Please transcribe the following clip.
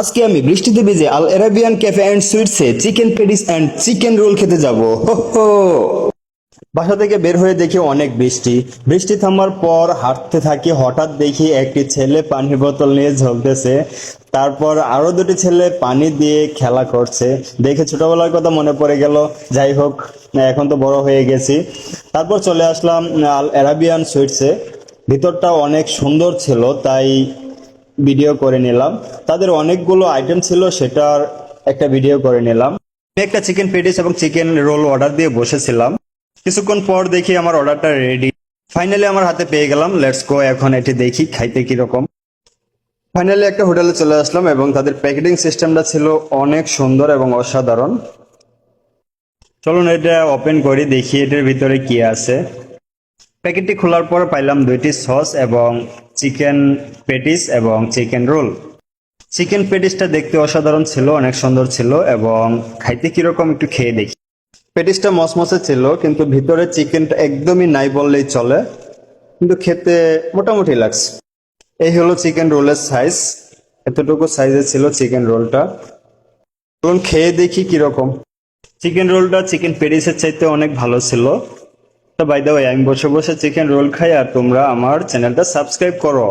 আজকে আমি বৃষ্টিতে ভিজে Al Arabian cafe and সুইটসে chicken patties and chicken roll খেতে যাব। হো বাসা থেকে বের হয়ে দেখি অনেক বৃষ্টি। বৃষ্টি থামার পর হাঁটতে থাকি, হঠাৎ দেখি একটি ছেলে পানির বোতল নিয়ে ঝলতেছে। তারপর আরও দুটি ছেলে পানি দিয়ে খেলা করছে। দেখে ছোটবেলার কথা মনে পড়ে গেল। যাই হোক, এখন তো বড় হয়ে গেছি। তারপর চলে আসলাম আল অ্যারাবিয়ান সুইটসে। ভিতরটা অনেক সুন্দর ছিল, তাই ভিডিও করে নিলাম। তাদের অনেকগুলো আইটেম ছিল, সেটার একটা ভিডিও করে নিলাম। একটা চিকেন পেটিস এবং চিকেন রোল অর্ডার দিয়ে বসেছিলাম। কিছুক্ষণ পর দেখি আমার অর্ডারটা রেডি ফাইনালি আমার হাতে পেয়ে গেলাম। লেটস গো এখন এটি দেখি খাইতে কীরকম। ফাইনালি একটা হোটেলে চলে আসলাম এবং তাদের প্যাকেটিং সিস্টেমটা ছিল অনেক সুন্দর এবং অসাধারণ। চলুন এটা ওপেন করি, দেখি এটার ভিতরে কি আছে। প্যাকেটটি খোলার পর পাইলাম দুইটি সস এবং চিকেন পেটিস এবং চিকেন রোল। চিকেন পেটিসটা দেখতে অসাধারণ ছিল, অনেক সুন্দর ছিল এবং খাইতে কীরকম একটু খেয়ে দেখি। পেটিসটা মসমসে ছিল, কিন্তু ভিতরে চিকেনটা একদমই নাই বললেই চলে, কিন্তু খেতে মোটামুটি লাগছে। এই হলো চিকেন রোলের সাইজ এতটুকু সাইজে ছিল চিকেন রোলটা। চলুন খেয়ে দেখি কীরকম। চিকেন রোলটা চিকেন পেটিসের চাইতে অনেক ভালো ছিল। তো বাই দ্য ওয়ে আমি বসে বসে চিকেন রোল খাই আর তোমরা আমার চ্যানেলটা সাবস্ক্রাইব করো